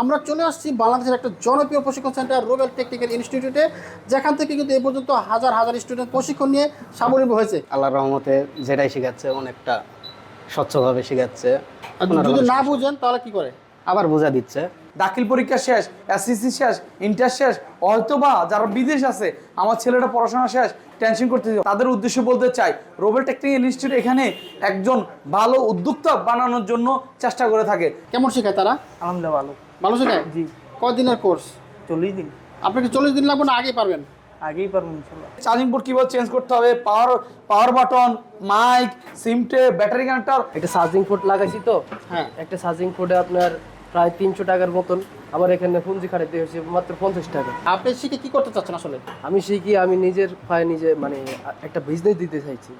আমরা চলে আসছি বাংলাদেশের একটা জনপ্রিয় প্রশিক্ষণ সেন্টার রোবেল টেকনিক্যাল ইনস্টিটিউটে যেখান থেকে কিন্তু এই পর্যন্ত হাজার হাজার স্টুডেন্ট প্রশিক্ষণ নিয়ে স্বাবলম্বী হয়েছে। আল্লাহর রহমতে যেটাই শেখাচ্ছে অনেকটা স্বচ্ছভাবে শেখাচ্ছে। যদি না বুঝেন তাহলে কি করে? আবার বোঝা দিচ্ছে। দাখিল পরীক্ষা শেষ এসএসসি শেষ ইন্টার শেষ হয়তো বা যারা বিদেশ আছে আমার ছেলেটা পড়াশোনা শেষ টেনশন করতে তাদের উদ্দেশ্য বলতে চাই রোবেল টেকনিক্যাল ইনস্টিটিউট এখানে একজন ভালো উদ্যোক্তা বানানোর জন্য চেষ্টা করে থাকে। কেমন শেখায় তারা? আলহামদুলিল্লাহ ভালো। ভালো শেখায় জি। কদিনের কোর্স? চল্লিশ দিন। আপনাকে চল্লিশ দিন লাগবে না আগেই পারবেন? আগেই পারবেন চার্জিং পোর্ট কিবোর্ড চেঞ্জ করতে হবে পাওয়ার পাওয়ার বাটন মাইক সিমটে ব্যাটারি কানেক্টর একটা চার্জিং পোর্ট লাগাইছি তো। হ্যাঁ। একটা চার্জিং পোর্টে আপনার প্রায় তিনশো টাকার মতন। আমার এখানে পুঞ্জি খাটাইতে হয়েছে মাত্র পঞ্চাশ টাকা। আপনি শিখে কি করতে চাচ্ছেন আসলে? আমি শিখি আমি নিজের পায়ে নিজে মানে একটা বিজনেস দিতে চাইছি।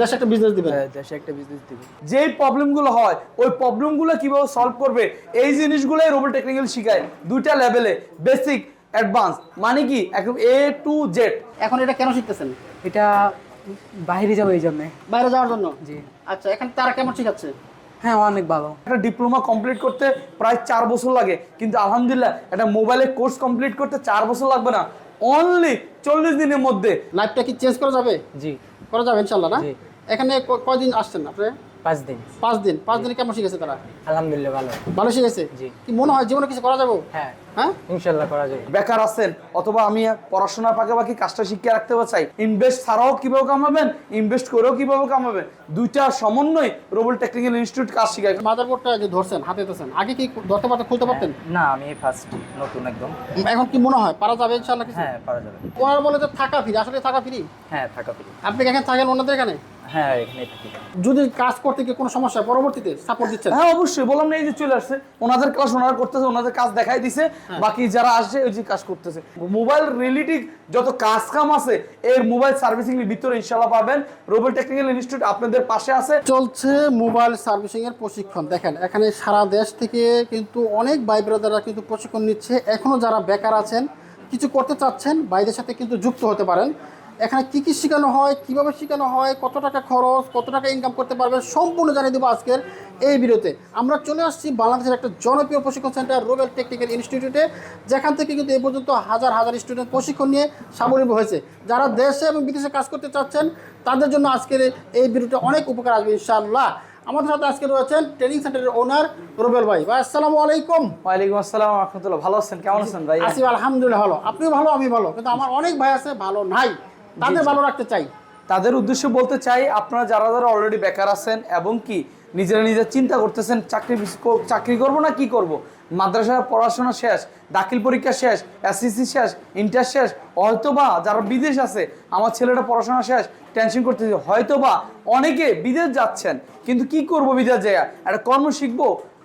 দেশে একটা বিজনেস দিবেন? হ্যাঁ, দেশে একটা বিজনেস দিব যেই প্রবলেমগুলো হয় ওই প্রবলেমগুলো কীভাবে সলভ করবে এই জিনিসগুলোই রোবট টেকনিক্যাল শিখায়। দুইটা লেভেলে বেসিক অ্যাডভান্স মানে কি একদম এ টু জেড এখন এটা কেন শিখতেছেন? এটা বাইরে যাব এই জন্যে। বাইরে যাওয়ার জন্য? জি। আচ্ছা এখন তারা কেমন শিখাচ্ছে? হ্যাঁ অনেক ভালো। একটা ডিপ্লোমা কমপ্লিট করতে প্রায় চার বছর লাগে কিন্তু আলহামদুলিল্লাহ একটা মোবাইলের কোর্স কমপ্লিট করতে চার বছর লাগবে না। অনলি চল্লিশ দিনের মধ্যে। লাইফটা কি চেঞ্জ করা যাবে? জি। করা যাবে ইনশাল্লাহ না? এখানে কদিন কয়দিন আসছেন আপনি? পাঁচ দিন। পাঁচ দিন? পাঁচ দিনে কেমন শিখেছে তারা? আলহামদুলিল্লাহ ভালো। ভালো শিখেছে? জি। কি মনে হয় জীবনে কিছু করা যাব? হ্যাঁ। হ্যাঁ? ইনশাল্লাহ করা যাবে। বেকার আছেন অথবা আমি পড়াশোনার পাশাপাশি কাজটা শিখে রাখতে চাই ইনভেস্ট ছাড়াও কীভাবে কামাবেন ইনভেস্ট করেও কীভাবে কামাবেন? দুইটা সমন্বয় রোবল টেকনিক্যাল ইনস্টিটিউট কাজ শিখায়। মাদারবোর্ডটা যে ধরছেন হাতে ধরছেন আগে কি ধরতে পারতেন খুলতে পারতেন? না আমি ফার্স্ট নতুন একদম। এখন কি মনে হয়? পারা যাবে ইনশাল্লাহ কিছু? হ্যাঁ পারা যাবে। ওনারা বলে যে থাকা ফ্রি আসলে থাকা ফ্রি হ্যাঁ থাকা ফ্রি আপনি এখানে থাকেন ওনাদের এখানে? হ্যাঁ এখানে থাকি। যদি কাজ করতে গিয়ে কোনো সমস্যা পরবর্তীতে সাপোর্ট দিচ্ছেন? হ্যাঁ অবশ্যই। বললাম না এই যে চলে আসছে। ওনাদের ক্লাস ওনারা করতেছে ওনাদের কাজ দেখাই দিছে। বাকি যারা আসছে ওই যে কাজ করতেছে। মোবাইল রিলেটিভ যত কাজ কাম আছে এর মোবাইল সার্ভিসিং এর ভিতরে ইনশাল্লাহ পাবেন। রোবল টেকনিক্যাল ইনস্টিটিউট আপনাদের পাশে আছে। চলছে মোবাইল সার্ভিসিং এর প্রশিক্ষণ। দেখেন এখানে সারা দেশ থেকে কিন্তু অনেক ভাই ব্রাদাররা কিন্তু প্রশিক্ষণ নিচ্ছে। এখনও যারা বেকার আছেন কিছু করতে চাচ্ছেন বাইরের সাথে কিন্তু যুক্ত হতে পারেন। এখানে কী কী শেখানো হয় কীভাবে শেখানো হয় কত টাকা খরচ কত টাকা ইনকাম করতে পারবেন সম্পূর্ণ জানিয়ে দেবো আজকের এই ভিডিওতে। আমরা চলে আসছি বাংলাদেশের একটা জনপ্রিয় প্রশিক্ষণ সেন্টার রোবেল টেকনিক্যাল ইনস্টিটিউটে। যেখান থেকে কিন্তু এই পর্যন্ত হাজার হাজার স্টুডেন্ট প্রশিক্ষণ নিয়ে স্বাবলম্বী হয়েছে। যারা দেশে এবং বিদেশে কাজ করতে চাচ্ছেন তাদের জন্য আজকের এই ভিডিওটা অনেক উপকার আসবে ইনশাআল্লাহ। আমাদের সাথে আজকে রয়েছেন ট্রেনিং সেন্টারের ওনার রুবেল ভাই। ভাই আসসালামু আলাইকুম। ওয়ালাইকুম আসসালাম রহমতুল্লাহ। ভালো আছেন? কেমন আছেন ভাই? আসি আলহামদুলিল্লাহ ভালো। আপনিও ভালো আমি ভালো। কিন্তু আমার অনেক ভাই আছে ভালো নাই। তাদের ভালো রাখতে চাই। তাদের উদ্দেশ্যে বলতে চাই আপনারা যারা যারা অলরেডি বেকার আছেন এবং কি নিজেরা নিজের চিন্তা করতেছেন চাকরি চাকরি করব না কি করব? মাদ্রাসার পড়াশোনা শেষ দাখিল পরীক্ষা শেষ এসএসসি শেষ ইন্টার শেষ হয়তো বা যারা বিদেশ আছে আমার ছেলেটা পড়াশোনা শেষ টেনশন করতেছে হয়তো বা অনেকে বিদেশ যাচ্ছেন কিন্তু কি করব বিদেশ যায় একটা কর্ম শিখব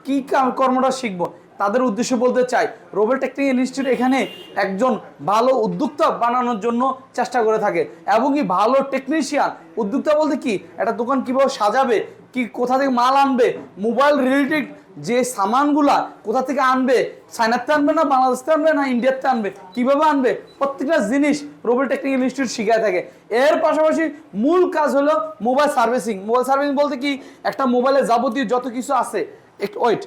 কি কর্মটা শিখব? তাদের উদ্দেশ্যে বলতে চাই রোবেল টেকনিক্যাল ইনস্টিটিউট এখানে একজন ভালো উদ্যোক্তা বানানোর জন্য চেষ্টা করে থাকে এবং কি ভালো টেকনিশিয়ান উদ্যোক্তা বলতে কি? একটা দোকান কীভাবে সাজাবে, কি কোথা থেকে মাল আনবে মোবাইল রিলেটেড যে সামানগুলা কোথা থেকে আনবে চায়নাতে আনবে না বাংলাদেশতে আনবে না ইন্ডিয়াতে আনবে, কীভাবে আনবে, প্রত্যেকটা জিনিস রোবেল টেকনিক্যাল ইনস্টিটিউট শিখায় থাকে। এর পাশাপাশি মূল কাজ হলো মোবাইল সার্ভিসিং মোবাইল সার্ভিসিং বলতে কি? একটা মোবাইলে যাবতীয় যত কিছু আছে, একটু ওয়েট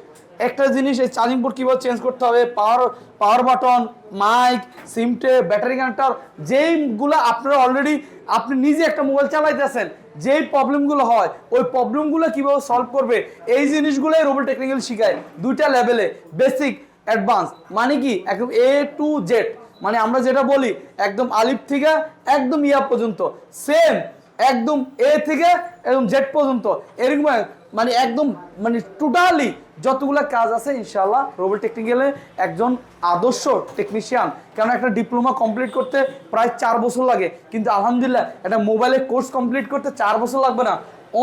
একটা জিনিস, এই চার্জিং পোর্ট কীভাবে চেঞ্জ করতে হবে পাওয়ার পাওয়ার বাটন মাইক সিমটে ব্যাটারি কানেক্টর যেইগুলো আপনারা অলরেডি আপনি নিজে একটা মোবাইল চালাইতেছেন, যেই প্রবলেমগুলো হয়, ওই প্রবলেমগুলো কীভাবে সলভ করবে, এই জিনিসগুলোই রোবল টেকনিক্যাল শিখায়, দুইটা লেভেলে বেসিক অ্যাডভান্স মানে কি, একদম এ টু জেড মানে আমরা যেটা বলি, একদম আলিফ থেকে একদম ইয়া পর্যন্ত সেম একদম এ থেকে একদম জেড পর্যন্ত, এরকম মানে একদম মানে টোটালি যতগুলো কাজ আছে ইনশাল্লাহ রোবট টেকনিক্যালে একজন আদর্শ টেকনিশিয়ান কেন একটা ডিপ্লোমা কমপ্লিট করতে প্রায় চার বছর লাগে। কিন্তু আলহামদুলিল্লাহ, একটা মোবাইলের কোর্স কমপ্লিট করতে চার বছর লাগবে না।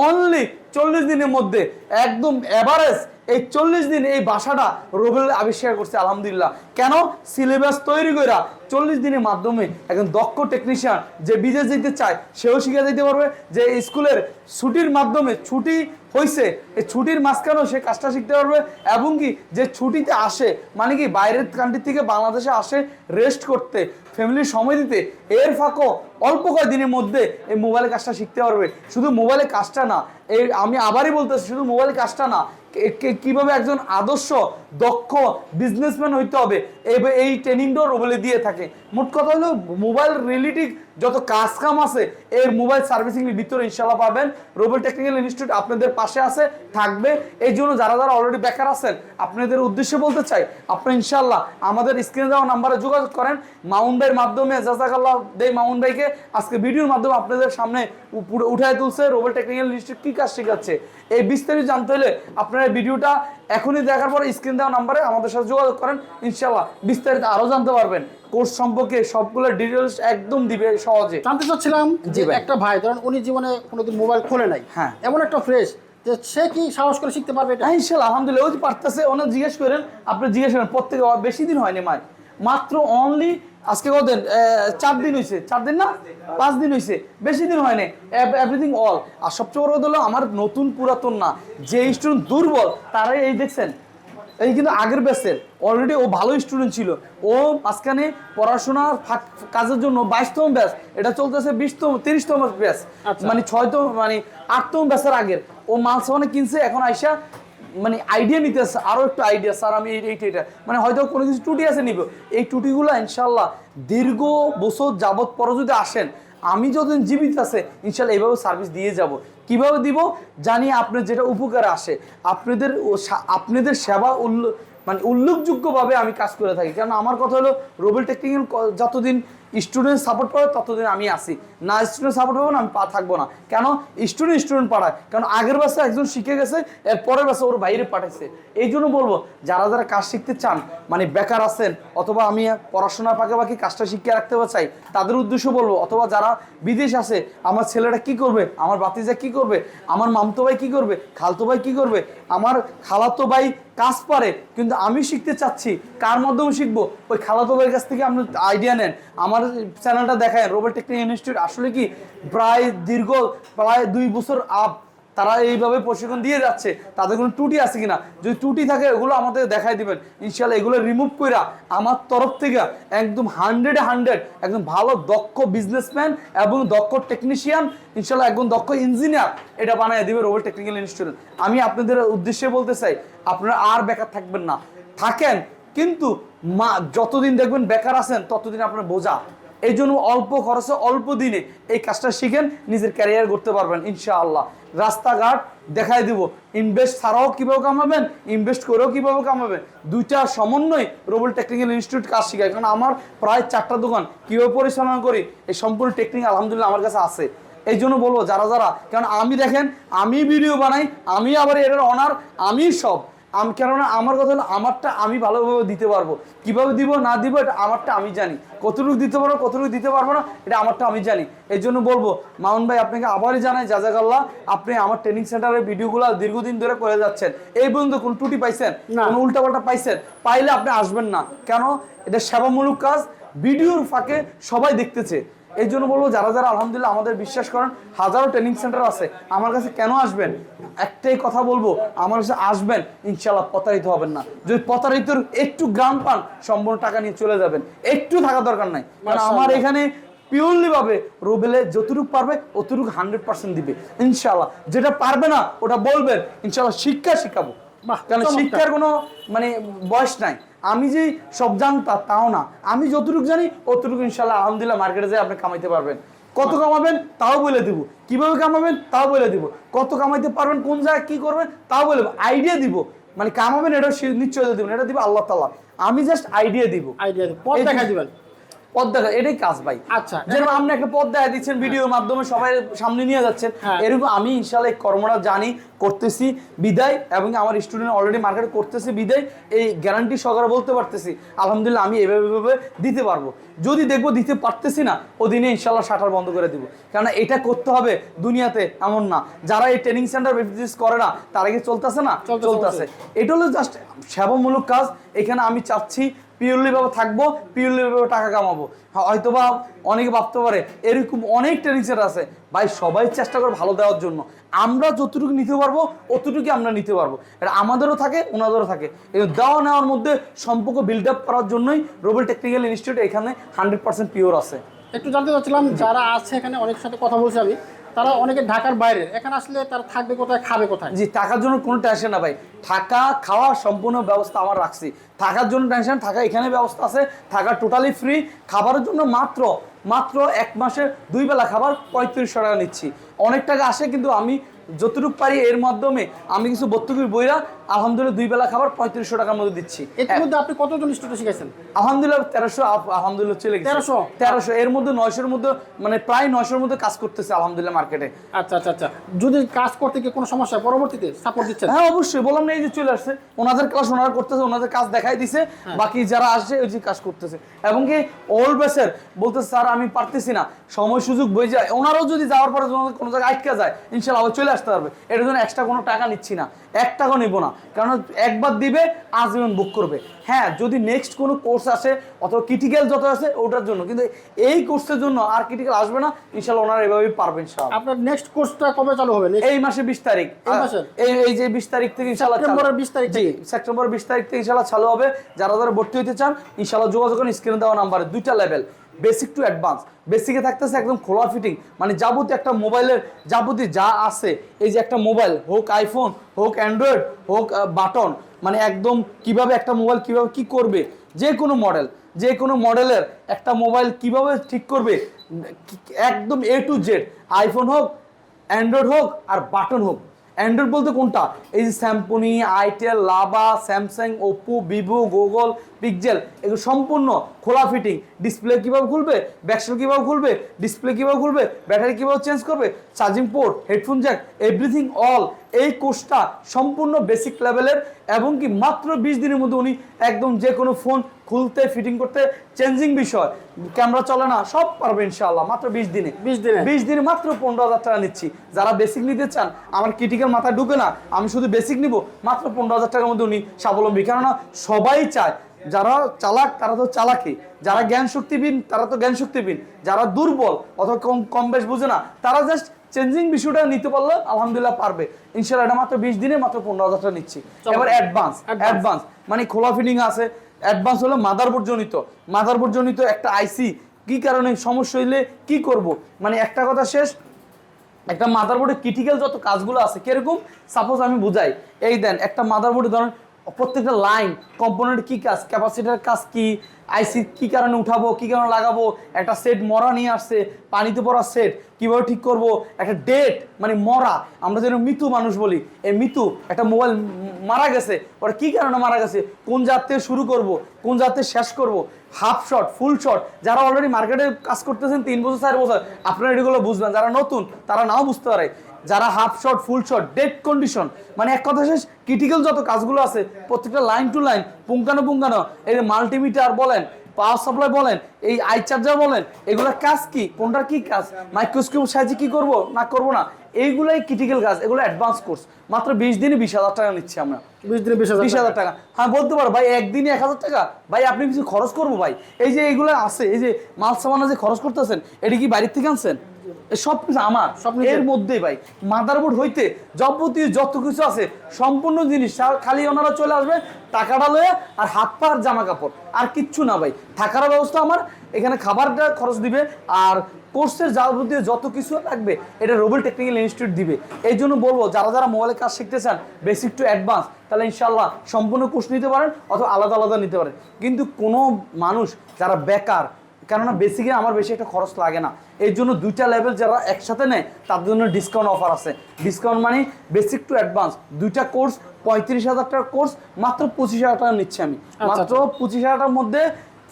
অনলি চল্লিশ দিনের মধ্যে, একদম এভারেজ এই চল্লিশ দিন এই ভাষাটা রোবেল আবিষ্কার করছে, আলহামদুলিল্লাহ। কেন? সিলেবাস তৈরি করা চল্লিশ দিনের মাধ্যমে একজন দক্ষ টেকনিশিয়ান যে বিদেশ যেতে চায়, সেও শিখে যেতে পারবে। যে স্কুলের ছুটির মাধ্যমে ছুটি হয়েছে এই ছুটির মাঝখানেও সে কাজটা শিখতে পারবে এবং কি যে ছুটিতে আসে মানে কি বাইরের কান্ট্রি থেকে বাংলাদেশে আসে রেস্ট করতে ফ্যামিলির সময় দিতে, এর ফাঁকও অল্প কয়েকদিনের মধ্যে এই মোবাইলে কাজটা শিখতে পারবে। শুধু মোবাইলে কাজটা না এই আমি আবারই বলতেছি, শুধু মোবাইলে কাজটা না কীভাবে একজন আদর্শ, দক্ষ বিজনেসম্যান হইতে হবে এই- ট্রেনিংটাও রোবেলে দিয়ে থাকে। মোট কথা হলো মোবাইল রিলেটিভ যত কাজ কাম আছে, এর মোবাইল সার্ভিসিং ভিতরে ইনশাল্লাহ পাবেন। রোবেল টেকনিক্যাল ইনস্টিটিউট আপনাদের পাশে আছে, থাকবে। এই জন্য যারা যারা অলরেডি বেকার আছেন, আপনাদের উদ্দেশ্যে বলতে চাই, আপনারা ইনশাল্লাহ আমাদের স্ক্রিনে দেওয়া নাম্বারে যোগাযোগ করেন। মাউন্ট ভাইয়ের মাধ্যমে, জাজাকাল্লাহ দেই মাউন্ট ভাইকে আজকে ভিডিওর মাধ্যমে আপনাদের সামনে পুরো উঠায় তুলছে রোবেল টেকনিক্যাল ইনস্টিটিউট কি কাজ শেখাচ্ছে। এই বিস্তারিত জানতে হলে আপনারা ভিডিওটা এখনই দেখার পরে স্ক্রিন দেওয়া নাম্বারে আমাদের সাথে যোগাযোগ করেন। ইনশাল্লাহ বিস্তারিত আরও জানতে পারবেন। কোর্স সম্পর্কে সবগুলো ডিটেলস একদম দিবে সহজে। জানতে চাচ্ছিলাম যে একটা ভাই ধরেন উনি জীবনে কোনোদিন মোবাইল খোলে নাই। হ্যাঁ। এমন একটা ফ্রেশ যে সে কি সাহস করে শিখতে পারবে এটা? হ্যাঁ ইনশাল্লাহ আলহামদুলিল্লাহ। ওই যে পারতেছে ওনার জিজ্ঞেস করেন আপনি জিজ্ঞেস করেন প্রত্যেকে বেশি দিন হয়নি মাই মাত্র অনলি আজকে কদিন চার দিন হয়েছে চার দিন না? পাঁচ দিন হয়েছে বেশি দিন হয়নি। এভরিথিং অল আর সবচেয়ে বড় কথা হলো আমার নতুন পুরাতন না যে স্টুডেন্ট দুর্বল তারাই এই দেখছেন এই কিন্তু আগের ব্যাচের অলরেডি ও ভালো স্টুডেন্ট ছিল। ও মাঝখানে পড়াশোনার কাজের জন্য বাইশতম ব্যাচ এটা চলতেছে বিশতম তিরিশতম ব্যাচ আচ্ছা। মানে ছয়তম মানে আটতম ব্যাচের আগের। ও মাল সামানে কিনছে এখন আইসা মানে আইডিয়া নিতে আসছে আরও একটু আইডিয়া স্যার, আমি এই- এইটা এটা মানে হয়তো কোনো কিছু টুটি আছে নিব। এই টুটিগুলো ইনশাল্লাহ দীর্ঘ বছর যাবত পরে যদি আসেন, আমি যতদিন জীবিত আছে, ইনশাল্লাহ এইভাবে সার্ভিস দিয়ে যাব। কীভাবে দিব? জানি আপনার যেটা উপকারে আসে। আপনাদের আপনাদের সেবা উল্ল মানে উল্লেখযোগ্যভাবে আমি কাজ করে থাকি। কারণ আমার কথা হলো রোবেল টেকনিক্যাল যতদিন স্টুডেন্ট সাপোর্ট করে, ততদিন আমি আসি না স্টুডেন্ট সাপোর্ট পাবো না, আমি পা থাকব না। কেন? স্টুডেন্ট স্টুডেন্ট পাঠায় কারণ আগের বাসে একজন শিখে গেছে, এর পরের বাসে ওর বাইরে পাঠাইছে। এই জন্য বলব, যারা যারা কাজ শিখতে চান মানে বেকার আছেন, অথবা আমি পড়াশোনার পাশাপাশি কাজটা শিখিয়ে রাখতে চাই, তাদের উদ্দেশ্য বলব, অথবা যারা বিদেশ আছে, আমার ছেলেটা কি করবে? আমার বাতিজা কি করবে? আমার মামতো ভাই কি করবে? খালতো ভাই কি করবে? আমার খালাতো ভাই কাজ পারে, কিন্তু আমি শিখতে চাচ্ছি, কার মাধ্যমে শিখব? ওই খালাতো ভাইয়ের কাছ থেকে আপনি আইডিয়া নেন। আমার চ্যানেলটা দেখায় রোবট টেকনিক ইনস্টিটিউট আসলে কি প্রায় দীর্ঘ প্রায় দুই বছর আপ তারা এইভাবে প্রশিক্ষণ দিয়ে যাচ্ছে, তাদের কোনো ত্রুটি আছে কিনা? যদি ত্রুটি থাকে, ওগুলো আমাদের দেখাই দিবেন। ইনশাল্লাহ এগুলো রিমুভ কইরা আমার তরফ থেকে একদম হান্ড্রেডে হান্ড্রেড একদম ভালো, দক্ষ বিজনেসম্যান এবং দক্ষ টেকনিশিয়ান ইনশাল্লাহ একদম দক্ষ ইঞ্জিনিয়ার এটা বানায় দিবে রোবট টেকনিক্যাল ইনস্টিটিউট আমি আপনাদের উদ্দেশ্যে বলতে চাই, আপনারা আর বেকার থাকবেন না। থাকেন, কিন্তু মা, যতদিন দেখবেন বেকার আছেন, ততদিন আপনার বোঝা। এই জন্য অল্প খরচে, অল্প দিনে এই কাজটা শিখেন, নিজের ক্যারিয়ার করতে পারবেন, ইনশাআল্লাহ। রাস্তাঘাট দেখাই দিব। ইনভেস্ট ছাড়াও কীভাবে কামাবেন ইনভেস্ট করেও কীভাবে কামাবেন? দুইটার সমন্বয় রোবল টেকনিক্যাল ইনস্টিটিউট কাজ শেখায়। কারণ আমার প্রায় চারটা দোকান, কীভাবে পরিচালনা করি, এই সম্পূর্ণ টেকনিক আলহামদুলিল্লাহ আমার কাছে আছে। এই জন্য বলব, যারা যারা, কারণ আমি দেখেন, আমি ভিডিও বানাই, আমি আবার এর অনার আমি সব। আমি কেননা আমার কথা হলো আমারটা আমি ভালোভাবে দিতে পারব। কীভাবে দিব না দিব এটা আমারটা আমি জানি। কতটুকু দিতে পারব কতটুকু দিতে পারব না এটা আমারটা আমি জানি। এই জন্য বলব মামুন ভাই আপনাকে আবারই জানাই জাজাকাল্লাহ আপনি আমার ট্রেনিং সেন্টারের ভিডিওগুলো দীর্ঘদিন ধরে করে যাচ্ছেন। এই পর্যন্ত কোন ত্রুটি পাইছেন। কোন উল্টাপাল্টা পাইছেন? পাইলে আপনি আসবেন না। কেন? এটা সেবামূলক কাজ। ভিডিওর ফাঁকে সবাই দেখতেছে। এই জন্য বলব যারা যারা আলহামদুলিল্লাহ আমাদের বিশ্বাস করেন হাজারো ট্রেনিং সেন্টার আছে। আমার কাছে কেন আসবেন? একটাই কথা বলব আমার কাছে আসবেন ইনশাল্লাহ প্রতারিত হবেন না। যদি প্রতারিতর একটু গ্রাম পান সম্পূর্ণ টাকা নিয়ে চলে যাবেন। একটু থাকা দরকার নাই। কারণ আমার এখানে পিওরলি ভাবে রোবেলে যতটুকু পারবে অতটুকু হান্ড্রেড পার্সেন্ট দিবে। ইনশাল্লাহ যেটা পারবে না ওটা বলবেন ইনশাল্লাহ শিক্ষা শিখাবো। কারণ শিক্ষার কোনো মানে বয়স নাই। আমি যে সব জানতা তাও না। আমি যতটুকু জানি অতটুকু ইনশাল্লাহ আলহামদুলিল্লাহ মার্কেটে যাই আপনি কামাইতে পারবেন। কত কামাবেন তাও বলে দিব। কীভাবে কামাবেন তাও বলে দিব। কত কামাইতে পারবেন কোন জায়গায় কি করবেন তাও বলে আইডিয়া দিব। মানে কামাবেন এটা নিশ্চয়তা দিবেন। এটা দিব আল্লাহ তাআলা। আমি জাস্ট আইডিয়া দিব। আইডিয়া পথ দেখা দিবেন। পথ দেখা এটাই কাজ ভাই। আচ্ছা। যেরকম আপনি একটা পথ দেখা দিচ্ছেন ভিডিওর মাধ্যমে সবাই সামনে নিয়ে যাচ্ছেন। হ্যাঁ। এরকম আমি ইনশাল্লাহ এই কর্মটা জানি করতেছি বিদায় এবং আমার স্টুডেন্ট অলরেডি মার্কেটে করতেছে বিদায় এই গ্যারান্টি সহকারে বলতে পারতেছি আলহামদুলিল্লাহ আমি এভাবে এভাবে দিতে পারব। যদি দেখব দিতে পারতেছি না ওদিনে ইনশাল্লাহ শাটার বন্ধ করে দিব। কারণ এটা করতে হবে দুনিয়াতে এমন না। যারা এই ট্রেনিং সেন্টার বিজনেস করে না তারা কি চলতেছে না? চলতেছে, চলতেছে। এটা হলো জাস্ট সেবামূলক কাজ। এখানে আমি চাচ্ছি পিওরলি ভাবে থাকব পিওরলি ভাবে টাকা কামাবো। হয়তো বা অনেকে ভাবতে পারে, এরকম অনেক ট্রেনিং আছে। ভাই, সবাই চেষ্টা করে ভালো দেওয়ার জন্য। আমরা যতটুকু নিতে পারব অতটুকু আমরা নিতে পারব। এটা আমাদেরও থাকে, ওনাদেরও থাকে। এই দেওয়া নেওয়ার মধ্যে সম্পর্ক বিল্ড আপ করার জন্যই রোবেল টেকনিক্যাল ইনস্টিটিউট এখানে হান্ড্রেড পার্সেন্ট পিওর আছে। একটু জানতে চাচ্ছিলাম, যারা আছে এখানে অনেক সাথে কথা বলছি আমি। তারা অনেকে ঢাকার বাইরে। এখানে আসলে তারা থাকবে কোথায়, খাবে কোথায়? জি, থাকার জন্য কোনো টেনশন না ভাই। থাকা, খাওয়া সম্পূর্ণ ব্যবস্থা আমার রাখছি। থাকার জন্য টেনশন থাকা এখানে ব্যবস্থা আছে। থাকা টোটালি ফ্রি খাবারের জন্য মাত্র মাত্র এক মাসে দুই বেলা খাবার পঁয়ত্রিশশো টাকা নিচ্ছি। অনেক টাকা আসে কিন্তু আমি যতটুকু পারি এর মাধ্যমে। আমি কিছু বত্তুকির বইরা আলহামদুলিল্লাহ দুই বেলা খাবার পঁয়ত্রিশশো টাকার মধ্যে দিচ্ছি। ইতিমধ্যে আপনি কতজন স্টুডেন্ট শিখেছেন আলহামদুলিল্লাহ তেরোশো আলহামদুলিল্লাহ চলে গেছে। 1300? তেরোশো। এর মধ্যে নয়শোর মধ্যে মানে প্রায় নয়শোর মধ্যে কাজ করতেছে আলহামদুলিল্লাহ মার্কেটে আচ্ছা আচ্ছা আচ্ছা। যদি কাজ করতে গিয়ে কোনো সমস্যা পরবর্তীতে সাপোর্ট দিচ্ছেন? হ্যাঁ অবশ্যই। বললাম না এই যে চলে আসছে। ওনাদের ক্লাস ওনারা করতেছে ওনাদের কাজ দেখাই দিছে। বাকি যারা আসছে ওই যে কাজ করতেছে। এবং কি ওল্ড বেসের বলতে স্যার আমি পারতেছি না। সময় সুযোগ বই যায়। ওনারাও যদি যাওয়ার পরে কোনো জায়গায় আটকে যায় ইনশাল্লাহ চলে আসতে পারবে। এটার জন্য এক্সট্রা কোনো টাকা নিচ্ছি না। এক টাকাও নিব না। কারণ একবার দিবে আজীবন বুক করবে। হ্যাঁ যদি নেক্সট কোনো কোর্স আসে অথবা ক্রিটিক্যাল যত আছে ওটার জন্য। কিন্তু এই কোর্সের জন্য আর ক্রিটিক্যাল আসবে না ইনশাল্লাহ ওনারা এভাবেই পারবেন ইনশাল্লাহ আপনার নেক্সট কোর্সটা কবে চালু হবে? এই মাসে বিশ তারিখ। এই? এই যে বিশ তারিখ থেকে ইনশাল্লাহ সেপ্টেম্বরের 20 তারিখ জি? সেপ্টেম্বর বিশ তারিখ থেকে ইনশাল্লাহ চালু হবে। যারা যারা ভর্তি হতে চান ইনশাল্লাহ যোগাযোগ করুন স্ক্রিনে দেওয়া নাম্বারে দুইটা লেভেল বেসিক টু অ্যাডভান্স বেসিকে থাকতেছে একদম খোলা ফিটিং মানে যাবতীয় একটা মোবাইলের যাবতীয় যা আছে, এই যে একটা মোবাইল, হোক আইফোন হোক অ্যান্ড্রয়েড হোক বাটন মানে একদম কীভাবে একটা মোবাইল কীভাবে কি করবে, যে কোনো মডেল যে কোনো মডেলের একটা মোবাইল কীভাবে ঠিক করবে, একদম এ টু জেড আইফোন হোক অ্যান্ড্রয়েড হোক, আর বাটন হোক। অ্যান্ড্রয়েড বলতে কোনটা? এই যে স্যামসনি Itel Lava Samsung Oppo Vivo Google Pixel এগুলো সম্পূর্ণ খোলা ফিটিং ডিসপ্লে কীভাবে খুলবে? ব্যাকসেল কীভাবে খুলবে? ডিসপ্লে কীভাবে খুলবে? ব্যাটারি কীভাবে চেঞ্জ করবে? Charging port headphone jack everything all এই কোর্সটা সম্পূর্ণ বেসিক লেভেলের এবং কি মাত্র বিশ দিনের মধ্যে উনি একদম যে কোনো ফোন খুলতে ফিটিং করতে চেঞ্জিং বিষয়। ক্যামেরা চলে না সব পারবে ইনশাআল্লাহ মাত্র বিশ দিনে। 20 দিনে? বিশ দিনে মাত্র পনেরো হাজার টাকা নিচ্ছি। যারা বেসিক নিতে চান আমার ক্রিটিক্যাল মাথায় ঢুকে না আমি শুধু বেসিক নিব মাত্র পনেরো হাজার টাকার মধ্যে উনি স্বাবলম্বী। কেননা সবাই চায় যারা চালাক তারা তো চালাকি। যারা জ্ঞান শক্তিবিন তারা তো জ্ঞান শক্তিবিন যারা দুর্বল অথবা কম কম বেশ বুঝে না তারা জাস্ট চেঞ্জিং বিষয়টা নিতে পারলে আলহামদুলিল্লাহ পারবে। ইনশাল্লাহ এটা মাত্র বিশ দিনে মাত্র পনেরো হাজার টাকা নিচ্ছি। এবার অ্যাডভান্স অ্যাডভান্স মানে খোলা ফিটিং আছে। অ্যাডভান্স হলো মাদারবোর্ড জনিত। মাদারবোর্ড জনিত একটা আইসি কি কারণে সমস্যা হইলে কি করব? মানে একটা কথা শেষ একটা মাদারবোর্ডে ক্রিটিক্যাল যত কাজগুলো আছে কীরকম? সাপোজ আমি বুঝাই। এই দেন একটা মাদারবোর্ডে ধরেন প্রত্যেকটা লাইন কম্পোনেন্ট কি কাজ ক্যাপাসিটার কাজ কি আইসি কি কারণে উঠাবো, কি কারণে লাগাবো, একটা সেট মরা নিয়ে আসছে, পানিতে পড়া সেট কীভাবে ঠিক করব, একটা ডেট মানে মরা, আমরা যেন মৃত্যু মানুষ বলি, এই মৃত্যু একটা মোবাইল মারা গেছে, ওটা কি কারণে মারা গেছে, কোন জাত থেকে শুরু করব, কোন জাত শেষ করব হাফ শট ফুল শট যারা অলরেডি মার্কেটে কাজ করতেছেন তিন বছর, চার বছর, আপনারা এগুলো বুঝবেন, যারা নতুন, তারা নাও বুঝতে পারে। যারা half shot full shot dead condition মানে এক কথা শেষ ক্রিটিক্যাল যত কাজগুলো আছে প্রত্যেকটা লাইন টু লাইন পুঙ্কানো পুঙ্কানো এই মাল্টিমিটার বলেন পাওয়ার সাপ্লাই বলেন এই আই চার্জার বলেন এগুলোর কাজ কি? কোনটার কি কাজ? মাইক্রোস্কোপ সাহায্যে কি করব? না করব না। এইগুলাই ক্রিটিক্যাল কাজ এগুলো অ্যাডভান্স কোর্স মাত্র বিশ দিনে বিশ হাজার টাকা নিচ্ছি আমরা। বিশ দিনে বিশ হাজার টাকা। হ্যাঁ বলতে পারো ভাই একদিনে এক হাজার টাকা? ভাই আপনি কিছু খরচ করব ভাই? এই যে এইগুলো আছে এই যে মাল সামানা যে খরচ করতেছেন এটা কি বাইরের থেকে আনছেন? সব আমার। এর মধ্যেই ভাই। মাদারবোর্ড হইতে যাবতীয় যত কিছু আছে সম্পূর্ণ জিনিস। খালি ওনারা চলে আসবে টাকাটা লয়ে আর হাত পা আর জামা কাপড়। আর কিচ্ছু না ভাই। থাকার ব্যবস্থা আমার এখানে খাবারটা খরচ দিবে আর কোর্সের যাবতীয় যত কিছু লাগবে এটা রোবেল টেকনিক্যাল ইনস্টিটিউট দিবে। এই জন্য বলব যারা যারা মোবাইলের কাজ শিখতে চান বেসিক টু অ্যাডভান্স তাহলে ইনশাল্লাহ সম্পূর্ণ কোর্স নিতে পারেন অথবা আলাদা আলাদা নিতে পারেন। কিন্তু কোনো মানুষ যারা বেকার কেননা বেসিকে আমার বেশি একটা খরচ লাগে না। এর জন্য দুইটা লেভেল যারা একসাথে নেয় তাদের জন্য ডিসকাউন্ট অফার আছে। ডিসকাউন্ট মানে বেসিক টু অ্যাডভান্স দুইটা কোর্স পঁয়ত্রিশ হাজার টাকার কোর্স মাত্র পঁচিশ হাজার টাকা নিচ্ছি আমি। মাত্র পঁচিশ হাজার টাকার মধ্যে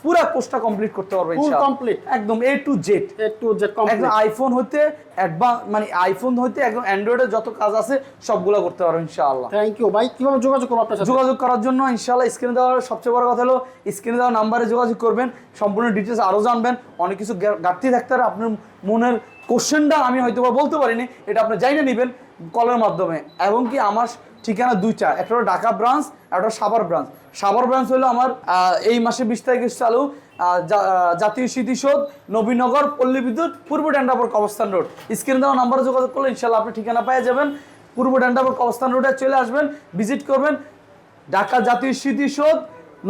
পুরো কোর্সটা কমপ্লিট করতে পারব ইনশাআল্লাহ। complete? একদম এ টু জেড একটু যে একদম আইফোন হইতে অ্যাডভান্স মানে আইফোন হইতে একদম অ্যান্ড্রয়েডের যত কাজ আছে সবগুলো করতে পারব ইনশাআল্লাহ। থ্যাংক ইউ ভাই কীভাবে যোগাযোগ করব আপনার সাথে? যোগাযোগ করার জন্য ইনশাআল্লাহ স্ক্রিনে দেওয়ার সবচেয়ে বড় কথা হলো স্ক্রিনে দেওয়া নাম্বারে যোগাযোগ করবেন সম্পূর্ণ ডিটেলস আরও জানবেন অনেক কিছু ঘাটতি থাকতে পারে আপনার মনের কোশ্চেনটা আমি হয়তো বা বলতে পারিনি এটা আপনি জানিয়ে নেবেন কলের মাধ্যমে। এবং কি আমার ঠিকানা দুইটা একটা হলো ঢাকা ব্রাঞ্চ একটা সাভার ব্রাঞ্চ সাভার ব্রাঞ্চ হলো আমার এই মাসে বিশ তারিখে চালু জাতীয় স্মৃতিসৌধ, নবীনগর, পল্লী বিদ্যুৎ, পূর্ব ড্যান্ডাপুর কবস্থান রোড। স্ক্রিনে দেওয়া নাম্বারে যোগাযোগ করলে ইনশাল্লাহ আপনি ঠিকানা পেয়ে যাবেন। পূর্ব ড্যান্ডাপুর কবস্থান রোডে চলে আসবেন, ভিজিট করবেন। ঢাকা জাতীয় স্মৃতিসৌধ,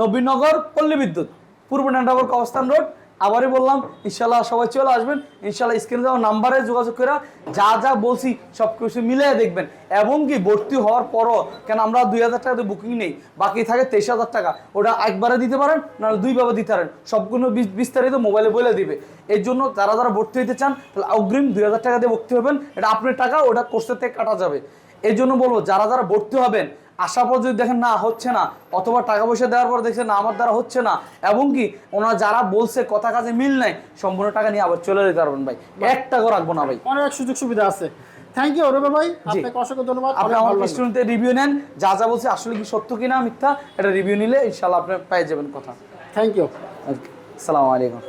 নবীনগর, পল্লী বিদ্যুৎ, পূর্ব ড্যান্ডাপুর কবস্থান রোড। আবারই বললাম, ইনশাল্লাহ সবাই চলে আসবেন। ইনশাল্লাহ স্ক্রিনে দেওয়া নাম্বারে যোগাযোগ করে যা যা বলছি সব কিছু মিলিয়ে দেখবেন। এবং কি ভর্তি হওয়ার পরও, কেন আমরা দুই হাজার টাকাতে বুকিং নেই, বাকি থাকে তেইশ হাজার টাকা। ওটা একবারে দিতে পারেন, নাহলে দুইভাবে দিতে পারেন। সবগুলো বিস্তারিত মোবাইলে বলে দিবে। এর জন্য যারা যারা ভর্তি হতে চান, তাহলে অগ্রিম দুই হাজার টাকা দিয়ে ভর্তি হবেন। এটা আপনার টাকা, ওটা কোর্সের থেকে কাটা যাবে। এই জন্য বলব, যারা যারা ভর্তি হবেন আসার পর যদি দেখেন না হচ্ছে না অথবা টাকা পয়সা দেওয়ার পর দেখছেন না আমার দ্বারা হচ্ছে না এবং কি ওনারা যারা বলছে কথা কাজে মিল নাই সম্পূর্ণ টাকা নিয়ে আবার চলে যেতে পারবেন ভাই। এক টাকাও রাখব না ভাই। অনেক সুযোগ সুবিধা আছে। থ্যাংক ইউ রবে ভাই। আপনাকে অসংখ্য ধন্যবাদ। আপনি আমার রেস্টুরেন্টে রিভিউ নেন। যা যা বলছে আসলে কি সত্য কিনা মিথ্যা এটা রিভিউ নিলে ইনশাল্লাহ আপনি পেয়ে যাবেন কথা। থ্যাংক ইউ আসসালামু আলাইকুম।